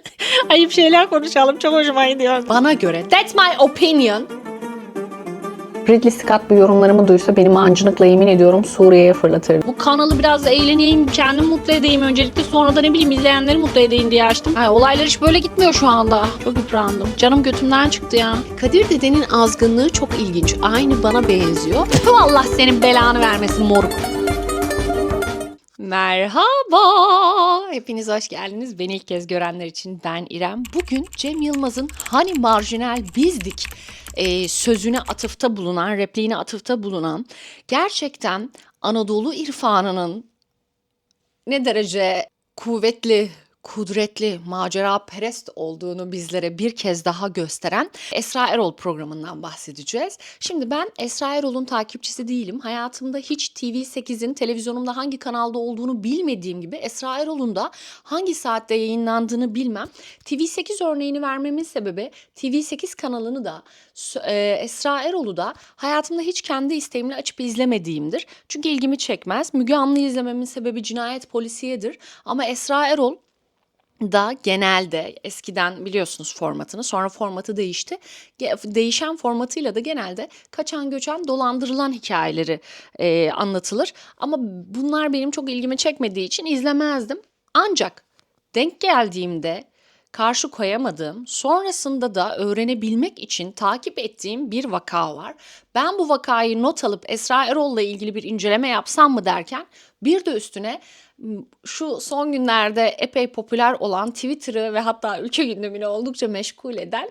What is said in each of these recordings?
Ayıp şeyler konuşalım. Çok hoşuma gidiyor. Bana göre. That's my opinion. Ridley Scott bu yorumlarımı duysa benim mancınıkla yemin ediyorum Suriye'ye fırlatır. Bu kanalı biraz eğleneyim, kendimi mutlu edeyim öncelikle. Sonra da ne bileyim izleyenleri mutlu edeyim diye açtım. Ay, olaylar hiç böyle gitmiyor şu anda. Çok yıprandım. Canım götümden çıktı ya. Kadir dedenin azgınlığı çok ilginç. Aynı bana benziyor. Tüh, Allah senin belanı vermesin moruk. Merhaba. Hepiniz hoş geldiniz. Beni ilk kez görenler için ben İrem. Bugün Cem Yılmaz'ın hani marjinal bizdik e, sözüne atıfta bulunan, repliğine atıfta bulunan gerçekten Anadolu irfanının ne derece kuvvetli, kudretli, macera perest olduğunu bizlere bir kez daha gösteren Esra Erol programından bahsedeceğiz. Şimdi ben Esra Erol'un takipçisi değilim. Hayatımda hiç TV8'in televizyonumda hangi kanalda olduğunu bilmediğim gibi Esra Erol'un da hangi saatte yayınlandığını bilmem. TV8 örneğini vermemin sebebi TV8 kanalını da e, Esra Erol'u da hayatımda hiç kendi isteğimle açıp izlemediğimdir. Çünkü ilgimi çekmez. Müge Anlı izlememin sebebi cinayet polisiyedir. Ama Esra Erol da genelde eskiden biliyorsunuz formatını sonra formatı değişti. Değişen formatıyla da genelde kaçan göçen dolandırılan hikayeleri e, anlatılır. Ama bunlar benim çok ilgimi çekmediği için izlemezdim. Ancak denk geldiğimde karşı koyamadığım, sonrasında da öğrenebilmek için takip ettiğim bir vaka var. Ben bu vakayı not alıp Esra Erol'la ilgili bir inceleme yapsam mı derken bir de üstüne şu son günlerde epey popüler olan Twitter'ı ve hatta ülke gündemini oldukça meşgul eden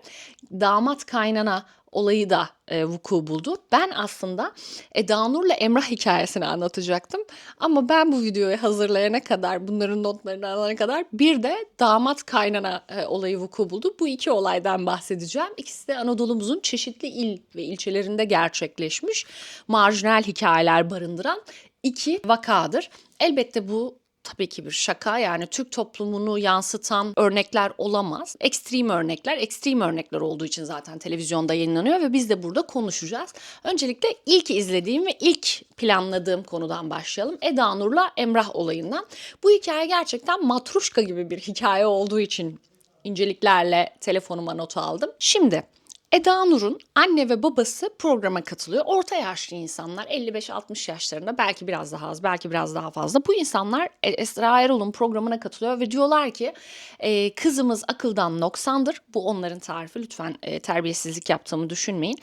damat kaynana olayı da e, vuku buldu. Ben aslında Eda Nur'la Emrah hikayesini anlatacaktım. Ama ben bu videoyu hazırlayana kadar, bunların notlarını alana kadar bir de damat kaynana e, olayı vuku buldu. Bu iki olaydan bahsedeceğim. İkisi de Anadolu'muzun çeşitli il ve ilçelerinde gerçekleşmiş marjinal hikayeler barındıran iki vakadır. Elbette bu tabii ki bir şaka yani Türk toplumunu yansıtan örnekler olamaz. Ekstrem örnekler, ekstrem örnekler olduğu için zaten televizyonda yayınlanıyor ve biz de burada konuşacağız. Öncelikle ilk izlediğim ve ilk planladığım konudan başlayalım. Eda Nur'la Emrah olayından. Bu hikaye gerçekten matruşka gibi bir hikaye olduğu için inceliklerle telefonuma not aldım. Şimdi Eda Nur'un anne ve babası programa katılıyor. Orta yaşlı insanlar 55-60 yaşlarında belki biraz daha az belki biraz daha fazla. Bu insanlar e, Esra Erol'un programına katılıyor ve diyorlar ki e, kızımız akıldan noksandır. Bu onların tarifi lütfen e, terbiyesizlik yaptığımı düşünmeyin.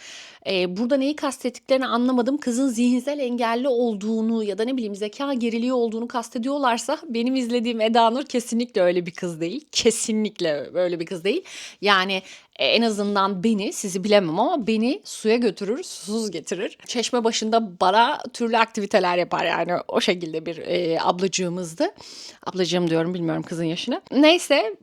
E, burada neyi kastettiklerini anlamadım. Kızın zihinsel engelli olduğunu ya da ne bileyim zeka geriliği olduğunu kastediyorlarsa benim izlediğim Eda Nur kesinlikle öyle bir kız değil. Kesinlikle böyle bir kız değil. Yani e, en azından beni sizi bilemem ama beni suya götürür, susuz getirir. Çeşme başında bara türlü aktiviteler yapar yani o şekilde bir e, ablacığımızdı. Ablacığım diyorum bilmiyorum kızın yaşını. Neyse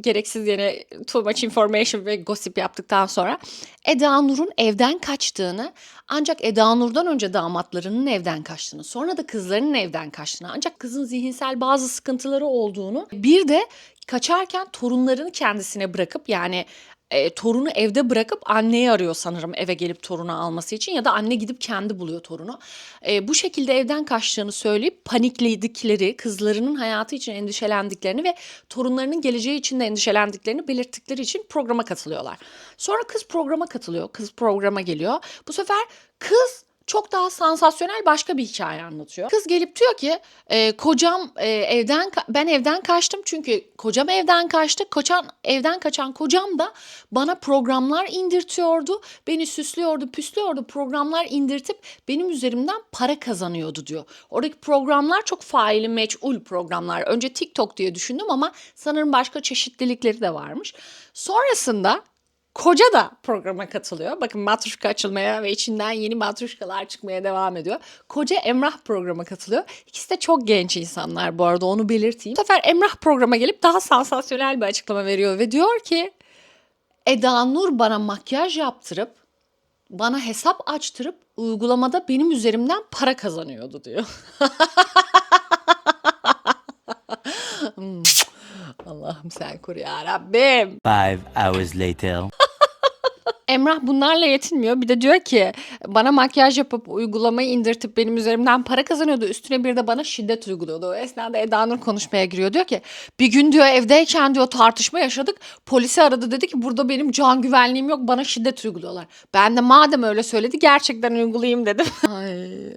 gereksiz yine too much information ve gossip yaptıktan sonra Eda Nur'un evden kaçtığını ancak Eda Nur'dan önce damatlarının evden kaçtığını sonra da kızlarının evden kaçtığını ancak kızın zihinsel bazı sıkıntıları olduğunu bir de kaçarken torunlarını kendisine bırakıp yani e, torunu evde bırakıp anneyi arıyor sanırım eve gelip torunu alması için ya da anne gidip kendi buluyor torunu. E, bu şekilde evden kaçtığını söyleyip panikledikleri, kızlarının hayatı için endişelendiklerini ve torunlarının geleceği için de endişelendiklerini belirttikleri için programa katılıyorlar. Sonra kız programa katılıyor, kız programa geliyor. Bu sefer kız çok daha sansasyonel başka bir hikaye anlatıyor. Kız gelip diyor ki e, kocam e, evden ben evden kaçtım çünkü kocam evden kaçtı. Koçan evden kaçan kocam da bana programlar indirtiyordu. Beni süslüyordu, püslüyordu. Programlar indirtip benim üzerimden para kazanıyordu diyor. Oradaki programlar çok faili meçhul programlar. Önce TikTok diye düşündüm ama sanırım başka çeşitlilikleri de varmış. Sonrasında Koca da programa katılıyor. Bakın matruşka açılmaya ve içinden yeni matruşkalar çıkmaya devam ediyor. Koca Emrah programa katılıyor. İkisi de çok genç insanlar bu arada onu belirteyim. Bu sefer Emrah programa gelip daha sansasyonel bir açıklama veriyor ve diyor ki Eda Nur bana makyaj yaptırıp bana hesap açtırıp uygulamada benim üzerimden para kazanıyordu diyor. Allah'ım sen koru ya Rabbim. Five hours later. Emrah bunlarla yetinmiyor. Bir de diyor ki bana makyaj yapıp uygulamayı indirtip benim üzerimden para kazanıyordu. Üstüne bir de bana şiddet uyguluyordu. O esnada Eda Nur konuşmaya giriyor. Diyor ki bir gün diyor evdeyken diyor tartışma yaşadık. Polisi aradı dedi ki burada benim can güvenliğim yok bana şiddet uyguluyorlar. Ben de madem öyle söyledi gerçekten uygulayayım dedim. Ay,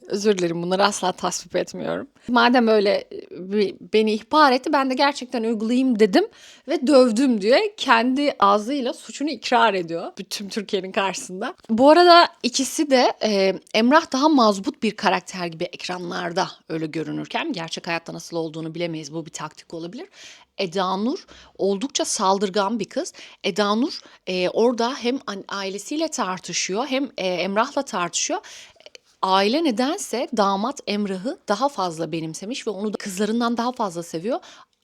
özür dilerim bunları asla tasvip etmiyorum. Madem öyle e, bir- beni ihbar etti ben de gerçekten uygulayayım dedim ve dövdüm diyor. Kendi ağzıyla suçunu ikrar ediyor bütün Türkiye'nin karşısında. Bu arada ikisi de e, Emrah daha mazbut bir karakter gibi ekranlarda öyle görünürken gerçek hayatta nasıl olduğunu bilemeyiz. Bu bir taktik olabilir. Eda Nur oldukça saldırgan bir kız. Eda Nur e, orada hem ailesiyle tartışıyor hem e, Emrah'la tartışıyor. Aile nedense damat Emrah'ı daha fazla benimsemiş ve onu da kızlarından daha fazla seviyor.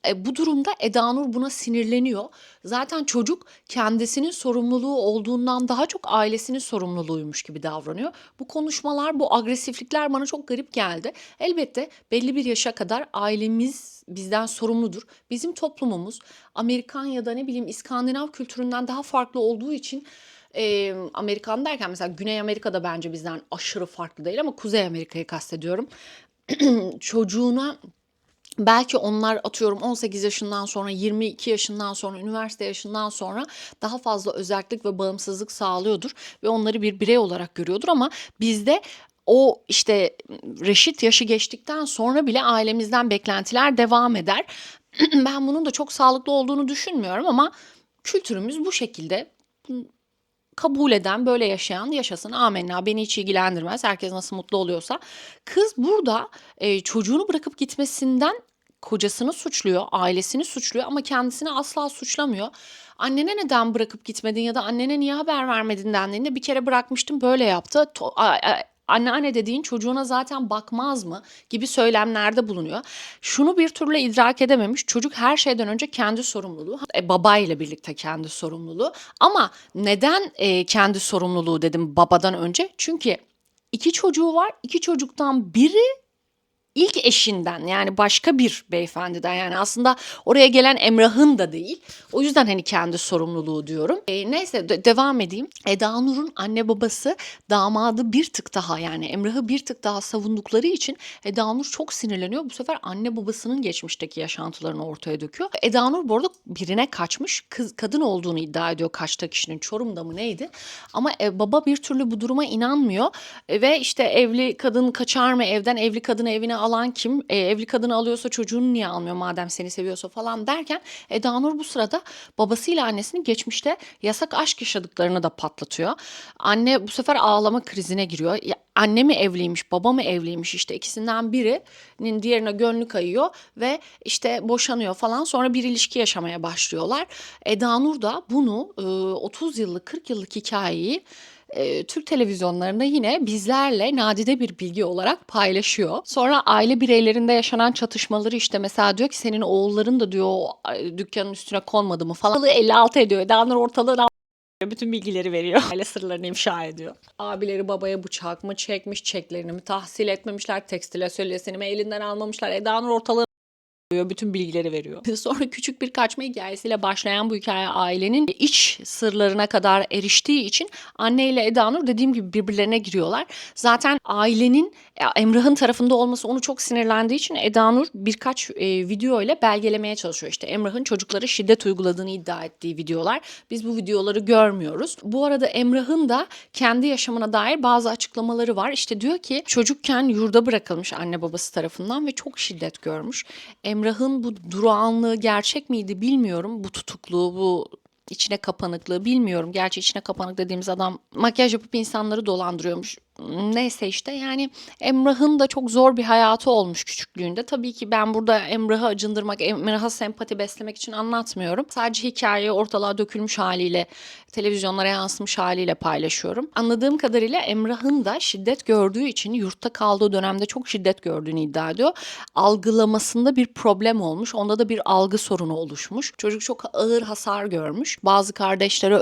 E, bu durumda Eda Nur buna sinirleniyor. Zaten çocuk kendisinin sorumluluğu olduğundan daha çok ailesinin sorumluluğuymuş gibi davranıyor. Bu konuşmalar, bu agresiflikler bana çok garip geldi. Elbette belli bir yaşa kadar ailemiz bizden sorumludur. Bizim toplumumuz Amerikan ya da ne bileyim İskandinav kültüründen daha farklı olduğu için e, Amerikan derken mesela Güney Amerika'da bence bizden aşırı farklı değil ama Kuzey Amerika'yı kastediyorum. Çocuğuna belki onlar atıyorum 18 yaşından sonra 22 yaşından sonra üniversite yaşından sonra daha fazla özellik ve bağımsızlık sağlıyordur ve onları bir birey olarak görüyordur ama bizde o işte reşit yaşı geçtikten sonra bile ailemizden beklentiler devam eder. ben bunun da çok sağlıklı olduğunu düşünmüyorum ama kültürümüz bu şekilde kabul eden, böyle yaşayan yaşasın. Amenna beni hiç ilgilendirmez. Herkes nasıl mutlu oluyorsa. Kız burada e, çocuğunu bırakıp gitmesinden kocasını suçluyor, ailesini suçluyor ama kendisini asla suçlamıyor. Annene neden bırakıp gitmedin ya da annene niye haber vermedin dendiğinde bir kere bırakmıştım böyle yaptı. To- Anneanne dediğin çocuğuna zaten bakmaz mı gibi söylemlerde bulunuyor. Şunu bir türlü idrak edememiş. Çocuk her şeyden önce kendi sorumluluğu. E, babayla birlikte kendi sorumluluğu. Ama neden e, kendi sorumluluğu dedim babadan önce? Çünkü iki çocuğu var. İki çocuktan biri ilk eşinden yani başka bir beyefendiden yani aslında oraya gelen Emrah'ın da değil. O yüzden hani kendi sorumluluğu diyorum. E, neyse de- devam edeyim. Eda Nur'un anne babası damadı bir tık daha yani Emrah'ı bir tık daha savundukları için Eda Nur çok sinirleniyor. Bu sefer anne babasının geçmişteki yaşantılarını ortaya döküyor. Eda Nur bu arada birine kaçmış. Kız, kadın olduğunu iddia ediyor kaçta kişinin. Çorum'da mı neydi? Ama e, baba bir türlü bu duruma inanmıyor. E, ve işte evli kadın kaçar mı evden? Evli kadını evine alan kim? E, evli kadını alıyorsa çocuğunu niye almıyor madem seni seviyorsa falan derken Eda Nur bu sırada babasıyla annesinin geçmişte yasak aşk yaşadıklarını da patlatıyor. Anne bu sefer ağlama krizine giriyor. Ya, anne mi evliymiş, baba mı evliymiş işte ikisinden birinin diğerine gönlü kayıyor ve işte boşanıyor falan. Sonra bir ilişki yaşamaya başlıyorlar. Eda Nur da bunu e, 30 yıllık, 40 yıllık hikayeyi e, Türk televizyonlarında yine bizlerle nadide bir bilgi olarak paylaşıyor. Sonra aile bireylerinde yaşanan çatışmaları işte mesela diyor ki senin oğulların da diyor o, dükkanın üstüne konmadı mı falan. 56 ediyor. Eda Nur ortalığı bütün bilgileri veriyor. Aile sırlarını ifşa ediyor. Abileri babaya bıçak mı çekmiş, çeklerini mi tahsil etmemişler, tekstil atölyesini mi elinden almamışlar. Eda Nur ortalığı diyor, bütün bilgileri veriyor. Sonra küçük bir kaçma hikayesiyle başlayan bu hikaye ailenin iç sırlarına kadar eriştiği için anne ile Eda Nur dediğim gibi birbirlerine giriyorlar. Zaten ailenin e, Emrah'ın tarafında olması onu çok sinirlendiği için Eda Nur birkaç e, video ile belgelemeye çalışıyor. İşte Emrah'ın çocuklara şiddet uyguladığını iddia ettiği videolar. Biz bu videoları görmüyoruz. Bu arada Emrah'ın da kendi yaşamına dair bazı açıklamaları var. İşte diyor ki çocukken yurda bırakılmış anne babası tarafından ve çok şiddet görmüş. Emrah'ın bu durağanlığı gerçek miydi bilmiyorum. Bu tutukluğu, bu içine kapanıklığı bilmiyorum. Gerçi içine kapanık dediğimiz adam makyaj yapıp insanları dolandırıyormuş. Neyse işte yani Emrah'ın da çok zor bir hayatı olmuş küçüklüğünde. Tabii ki ben burada Emrah'ı acındırmak, Emrah'a sempati beslemek için anlatmıyorum. Sadece hikayeyi ortalığa dökülmüş haliyle, televizyonlara yansımış haliyle paylaşıyorum. Anladığım kadarıyla Emrah'ın da şiddet gördüğü için yurtta kaldığı dönemde çok şiddet gördüğünü iddia ediyor. Algılamasında bir problem olmuş. Onda da bir algı sorunu oluşmuş. Çocuk çok ağır hasar görmüş. Bazı kardeşleri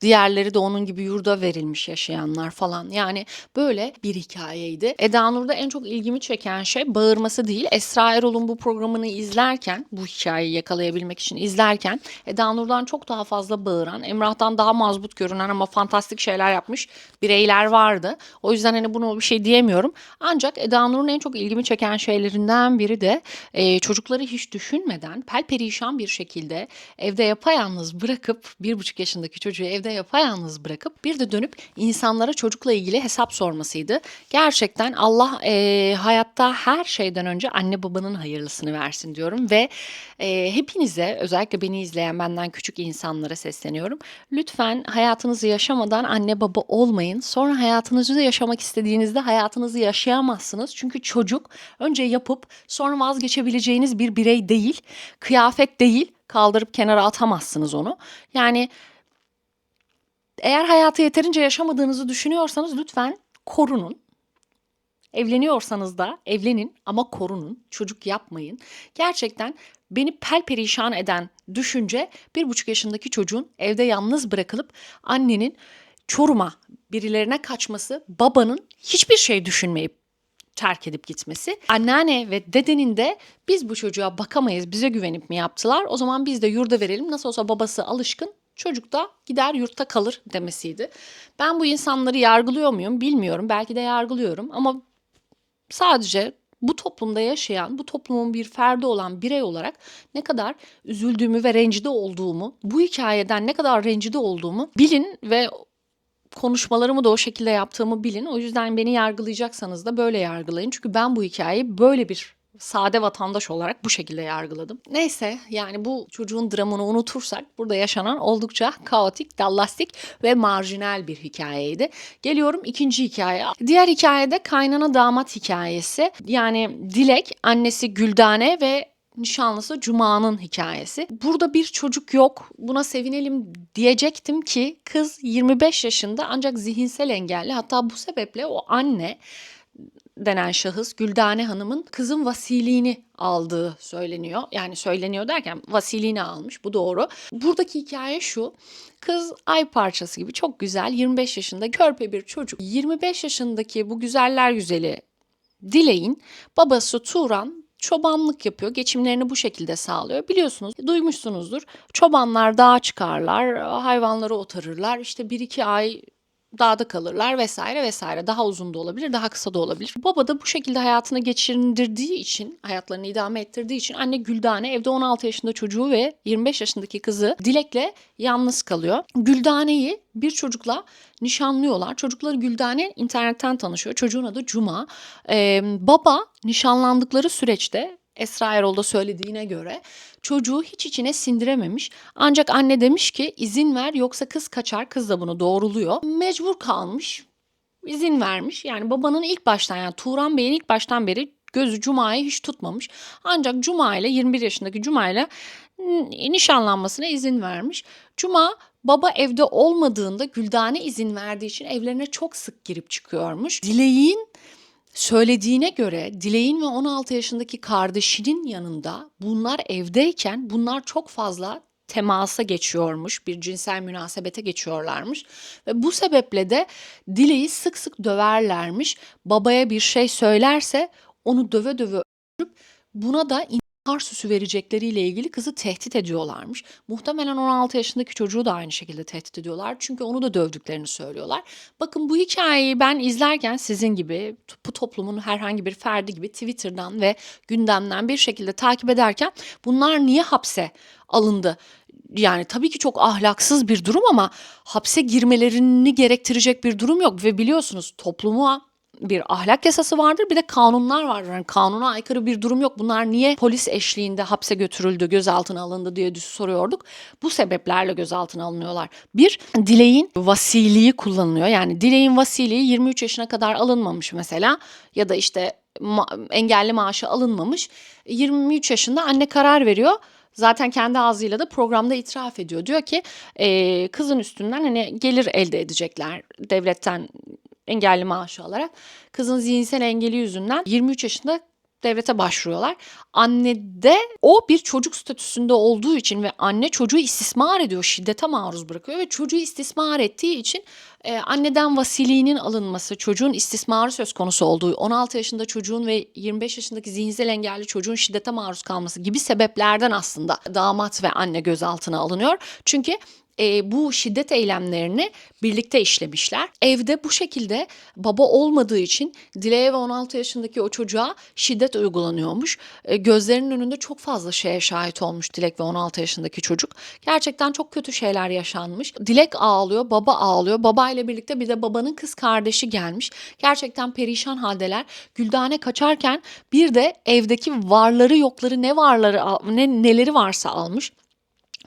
Diğerleri de onun gibi yurda verilmiş yaşayanlar falan. Yani böyle bir hikayeydi. Eda Nur'da en çok ilgimi çeken şey bağırması değil. Esra Erol'un bu programını izlerken, bu hikayeyi yakalayabilmek için izlerken Eda Nur'dan çok daha fazla bağıran, Emrah'tan daha mazbut görünen ama fantastik şeyler yapmış bireyler vardı. O yüzden hani bunu bir şey diyemiyorum. Ancak Eda Nur'un en çok ilgimi çeken şeylerinden biri de e, çocukları hiç düşünmeden pelperişan bir şekilde evde yapayalnız bırakıp bir buçuk yaşındaki çocuğu evde yapayalnız bırakıp bir de dönüp insanlara çocukla ilgili hesap sormasıydı. Gerçekten Allah e, hayatta her şeyden önce anne babanın hayırlısını versin diyorum ve e, hepinize özellikle beni izleyen benden küçük insanlara sesleniyorum. Lütfen hayatınızı yaşamadan anne baba olmayın. Sonra hayatınızı da yaşamak istediğinizde hayatınızı yaşayamazsınız. Çünkü çocuk önce yapıp sonra vazgeçebileceğiniz bir birey değil. Kıyafet değil. Kaldırıp kenara atamazsınız onu. Yani eğer hayatı yeterince yaşamadığınızı düşünüyorsanız lütfen korunun. Evleniyorsanız da evlenin ama korunun. Çocuk yapmayın. Gerçekten beni pelperişan eden düşünce bir buçuk yaşındaki çocuğun evde yalnız bırakılıp annenin Çorum'a birilerine kaçması, babanın hiçbir şey düşünmeyip terk edip gitmesi. Anneanne ve dedenin de biz bu çocuğa bakamayız bize güvenip mi yaptılar? O zaman biz de yurda verelim. Nasıl olsa babası alışkın çocuk da gider yurtta kalır demesiydi. Ben bu insanları yargılıyor muyum bilmiyorum. Belki de yargılıyorum ama sadece bu toplumda yaşayan, bu toplumun bir ferdi olan birey olarak ne kadar üzüldüğümü ve rencide olduğumu, bu hikayeden ne kadar rencide olduğumu bilin ve konuşmalarımı da o şekilde yaptığımı bilin. O yüzden beni yargılayacaksanız da böyle yargılayın. Çünkü ben bu hikayeyi böyle bir sade vatandaş olarak bu şekilde yargıladım. Neyse yani bu çocuğun dramını unutursak burada yaşanan oldukça kaotik, dallastik ve marjinal bir hikayeydi. Geliyorum ikinci hikaye. Diğer hikayede kaynana damat hikayesi. Yani Dilek, annesi Güldane ve nişanlısı Cuma'nın hikayesi. Burada bir çocuk yok. Buna sevinelim diyecektim ki kız 25 yaşında ancak zihinsel engelli. Hatta bu sebeple o anne denen şahıs Güldane Hanım'ın kızın vasiliğini aldığı söyleniyor. Yani söyleniyor derken vasiliğini almış bu doğru. Buradaki hikaye şu. Kız ay parçası gibi çok güzel 25 yaşında körpe bir çocuk. 25 yaşındaki bu güzeller güzeli Dilek'in babası Turan çobanlık yapıyor. Geçimlerini bu şekilde sağlıyor. Biliyorsunuz, duymuşsunuzdur. Çobanlar dağa çıkarlar, hayvanları otarırlar. İşte bir iki ay dağda kalırlar vesaire vesaire. Daha uzun da olabilir, daha kısa da olabilir. Baba da bu şekilde hayatını geçirdirdiği için, hayatlarını idame ettirdiği için anne Güldane evde 16 yaşında çocuğu ve 25 yaşındaki kızı Dilek'le yalnız kalıyor. Güldane'yi bir çocukla nişanlıyorlar. Çocukları Güldane internetten tanışıyor. Çocuğun adı Cuma. Ee, baba nişanlandıkları süreçte Esra Erol'da söylediğine göre çocuğu hiç içine sindirememiş. Ancak anne demiş ki izin ver yoksa kız kaçar. Kız da bunu doğruluyor. Mecbur kalmış. izin vermiş. Yani babanın ilk baştan yani Turan Bey'in ilk baştan beri gözü Cuma'yı hiç tutmamış. Ancak Cuma ile 21 yaşındaki Cuma ile nişanlanmasına izin vermiş. Cuma baba evde olmadığında Güldane izin verdiği için evlerine çok sık girip çıkıyormuş. Dileğin söylediğine göre Dileğin ve 16 yaşındaki kardeşinin yanında bunlar evdeyken bunlar çok fazla temasa geçiyormuş, bir cinsel münasebete geçiyorlarmış ve bu sebeple de Dileği sık sık döverlermiş. Babaya bir şey söylerse onu döve döve öldürüp buna da intihar süsü verecekleriyle ilgili kızı tehdit ediyorlarmış. Muhtemelen 16 yaşındaki çocuğu da aynı şekilde tehdit ediyorlar. Çünkü onu da dövdüklerini söylüyorlar. Bakın bu hikayeyi ben izlerken sizin gibi bu toplumun herhangi bir ferdi gibi Twitter'dan ve gündemden bir şekilde takip ederken bunlar niye hapse alındı? Yani tabii ki çok ahlaksız bir durum ama hapse girmelerini gerektirecek bir durum yok ve biliyorsunuz topluma bir ahlak yasası vardır bir de kanunlar vardır. Yani kanuna aykırı bir durum yok. Bunlar niye polis eşliğinde hapse götürüldü, gözaltına alındı diye soruyorduk. Bu sebeplerle gözaltına alınıyorlar. Bir, dileğin vasiliği kullanılıyor. Yani dileğin vasiliği 23 yaşına kadar alınmamış mesela ya da işte ma- engelli maaşı alınmamış. 23 yaşında anne karar veriyor. Zaten kendi ağzıyla da programda itiraf ediyor. Diyor ki e, kızın üstünden hani gelir elde edecekler devletten engelli maaşı alarak. Kızın zihinsel engeli yüzünden 23 yaşında devlete başvuruyorlar. Annede o bir çocuk statüsünde olduğu için ve anne çocuğu istismar ediyor, şiddete maruz bırakıyor ve çocuğu istismar ettiği için e, anneden vasiliğinin alınması, çocuğun istismarı söz konusu olduğu, 16 yaşında çocuğun ve 25 yaşındaki zihinsel engelli çocuğun şiddete maruz kalması gibi sebeplerden aslında damat ve anne gözaltına alınıyor. Çünkü e, bu şiddet eylemlerini birlikte işlemişler. Evde bu şekilde baba olmadığı için Dile'ye ve 16 yaşındaki o çocuğa şiddet uygulanıyormuş. E, gözlerinin önünde çok fazla şeye şahit olmuş Dilek ve 16 yaşındaki çocuk. Gerçekten çok kötü şeyler yaşanmış. Dilek ağlıyor, baba ağlıyor. Baba ile birlikte bir de babanın kız kardeşi gelmiş. Gerçekten perişan haldeler. Güldane kaçarken bir de evdeki varları yokları ne varları ne neleri varsa almış.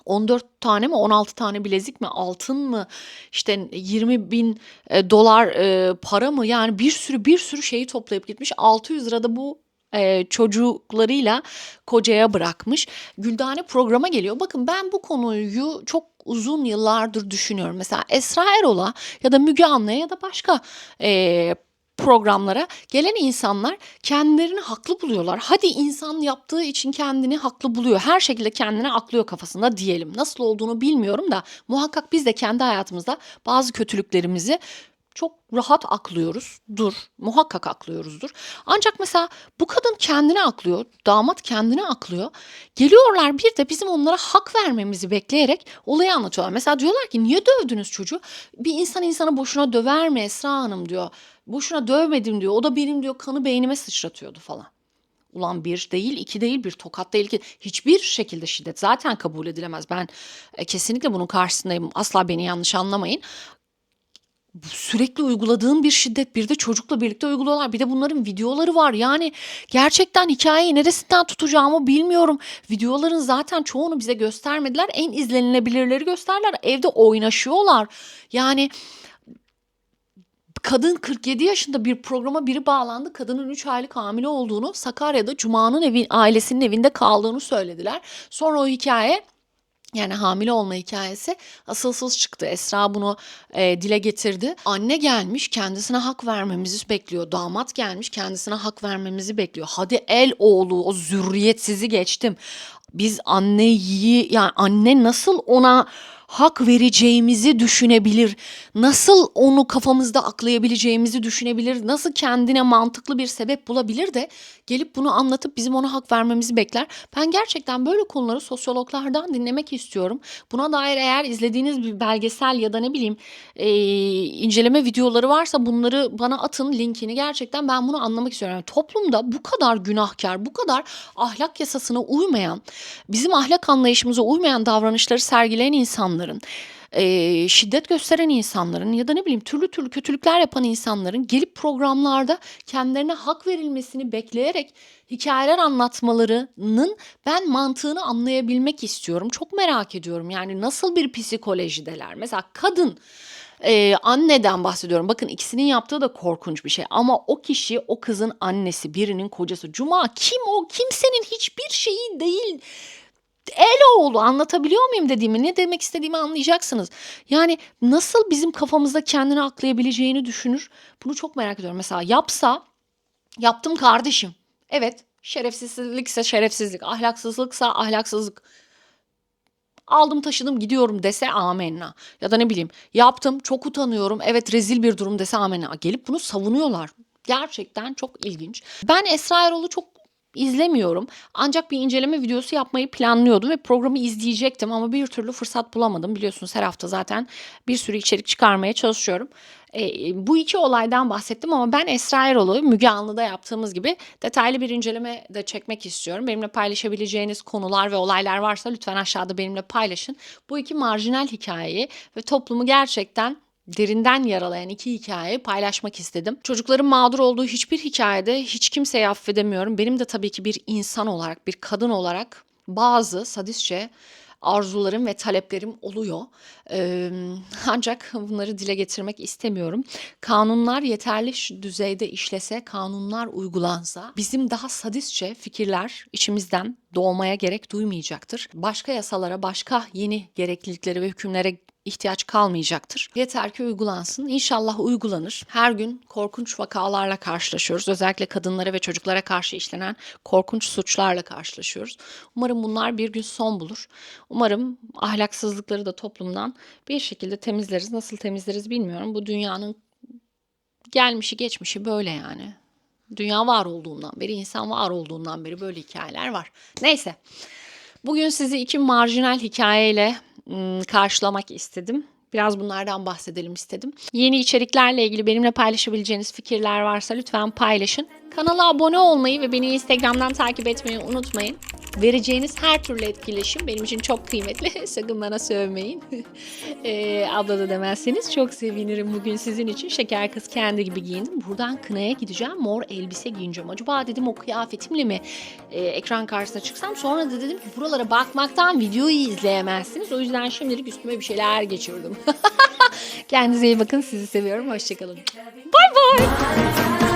14 tane mi 16 tane bilezik mi altın mı işte 20 bin e, dolar e, para mı yani bir sürü bir sürü şeyi toplayıp gitmiş 600 lira da bu e, çocuklarıyla kocaya bırakmış. Güldane programa geliyor. Bakın ben bu konuyu çok uzun yıllardır düşünüyorum. Mesela Esra Erol'a ya da Müge Anlı'ya ya da başka e, programlara gelen insanlar kendilerini haklı buluyorlar. Hadi insan yaptığı için kendini haklı buluyor. Her şekilde kendini aklıyor kafasında diyelim. Nasıl olduğunu bilmiyorum da muhakkak biz de kendi hayatımızda bazı kötülüklerimizi çok rahat aklıyoruz. Dur. Muhakkak aklıyoruzdur. Ancak mesela bu kadın kendini aklıyor. Damat kendini aklıyor. Geliyorlar bir de bizim onlara hak vermemizi bekleyerek olayı anlatıyorlar. Mesela diyorlar ki niye dövdünüz çocuğu? Bir insan insanı boşuna döver mi Esra Hanım diyor. Boşuna dövmedim diyor. O da benim diyor kanı beynime sıçratıyordu falan. Ulan bir değil, iki değil, bir tokat değil ki hiçbir şekilde şiddet zaten kabul edilemez. Ben e, kesinlikle bunun karşısındayım. Asla beni yanlış anlamayın. Sürekli uyguladığın bir şiddet bir de çocukla birlikte uyguluyorlar. Bir de bunların videoları var. Yani gerçekten hikayeyi neresinden tutacağımı bilmiyorum. Videoların zaten çoğunu bize göstermediler. En izlenilebilirleri gösterdiler. Evde oynaşıyorlar. Yani kadın 47 yaşında bir programa biri bağlandı. Kadının 3 aylık hamile olduğunu, Sakarya'da Cuma'nın evin ailesinin evinde kaldığını söylediler. Sonra o hikaye yani hamile olma hikayesi asılsız çıktı. Esra bunu e, dile getirdi. Anne gelmiş kendisine hak vermemizi bekliyor. Damat gelmiş kendisine hak vermemizi bekliyor. Hadi el oğlu o zürriyetsizi geçtim. Biz anneyi yani anne nasıl ona hak vereceğimizi düşünebilir. Nasıl onu kafamızda aklayabileceğimizi düşünebilir. Nasıl kendine mantıklı bir sebep bulabilir de gelip bunu anlatıp bizim ona hak vermemizi bekler. Ben gerçekten böyle konuları sosyologlardan dinlemek istiyorum. Buna dair eğer izlediğiniz bir belgesel ya da ne bileyim e, inceleme videoları varsa bunları bana atın linkini. Gerçekten ben bunu anlamak istiyorum. Yani toplumda bu kadar günahkar, bu kadar ahlak yasasına uymayan, bizim ahlak anlayışımıza uymayan davranışları sergileyen insanların şiddet gösteren insanların ya da ne bileyim türlü türlü kötülükler yapan insanların gelip programlarda kendilerine hak verilmesini bekleyerek hikayeler anlatmalarının ben mantığını anlayabilmek istiyorum. Çok merak ediyorum yani nasıl bir psikolojideler. Mesela kadın e, anneden bahsediyorum. Bakın ikisinin yaptığı da korkunç bir şey. Ama o kişi o kızın annesi, birinin kocası. Cuma kim o? Kimsenin hiçbir şeyi değil. El oğlu anlatabiliyor muyum dediğimi ne demek istediğimi anlayacaksınız. Yani nasıl bizim kafamızda kendini aklayabileceğini düşünür. Bunu çok merak ediyorum. Mesela yapsa yaptım kardeşim. Evet şerefsizlikse şerefsizlik, ahlaksızlıksa ahlaksızlık. Aldım taşıdım gidiyorum dese amenna. Ya da ne bileyim yaptım çok utanıyorum evet rezil bir durum dese amenna. Gelip bunu savunuyorlar. Gerçekten çok ilginç. Ben Esra Erol'u çok izlemiyorum. Ancak bir inceleme videosu yapmayı planlıyordum ve programı izleyecektim ama bir türlü fırsat bulamadım. Biliyorsunuz her hafta zaten bir sürü içerik çıkarmaya çalışıyorum. E, bu iki olaydan bahsettim ama ben Esra Erol'u Müge Anlı'da yaptığımız gibi detaylı bir inceleme de çekmek istiyorum. Benimle paylaşabileceğiniz konular ve olaylar varsa lütfen aşağıda benimle paylaşın. Bu iki marjinal hikayeyi ve toplumu gerçekten derinden yaralayan iki hikayeyi paylaşmak istedim. Çocukların mağdur olduğu hiçbir hikayede hiç kimseyi affedemiyorum. Benim de tabii ki bir insan olarak, bir kadın olarak bazı sadistçe arzularım ve taleplerim oluyor. Ee, ancak bunları dile getirmek istemiyorum. Kanunlar yeterli düzeyde işlese, kanunlar uygulansa bizim daha sadistçe fikirler içimizden doğmaya gerek duymayacaktır. Başka yasalara, başka yeni gerekliliklere ve hükümlere ihtiyaç kalmayacaktır. Yeter ki uygulansın. İnşallah uygulanır. Her gün korkunç vakalarla karşılaşıyoruz. Özellikle kadınlara ve çocuklara karşı işlenen korkunç suçlarla karşılaşıyoruz. Umarım bunlar bir gün son bulur. Umarım ahlaksızlıkları da toplumdan bir şekilde temizleriz. Nasıl temizleriz bilmiyorum. Bu dünyanın gelmişi geçmişi böyle yani. Dünya var olduğundan beri, insan var olduğundan beri böyle hikayeler var. Neyse. Bugün sizi iki marjinal hikayeyle karşılamak istedim. Biraz bunlardan bahsedelim istedim. Yeni içeriklerle ilgili benimle paylaşabileceğiniz fikirler varsa lütfen paylaşın. Kanala abone olmayı ve beni Instagram'dan takip etmeyi unutmayın. Vereceğiniz her türlü etkileşim benim için çok kıymetli. Sakın bana sövmeyin. Ee, abla da demezseniz çok sevinirim bugün sizin için. Şeker kız kendi gibi giyindim. Buradan kınaya gideceğim. Mor elbise giyineceğim. Acaba dedim o kıyafetimle mi e, ekran karşısına çıksam? Sonra da dedim ki buralara bakmaktan videoyu izleyemezsiniz. O yüzden şimdilik üstüme bir şeyler geçirdim. Kendinize iyi bakın. Sizi seviyorum. Hoşçakalın. Bay bay.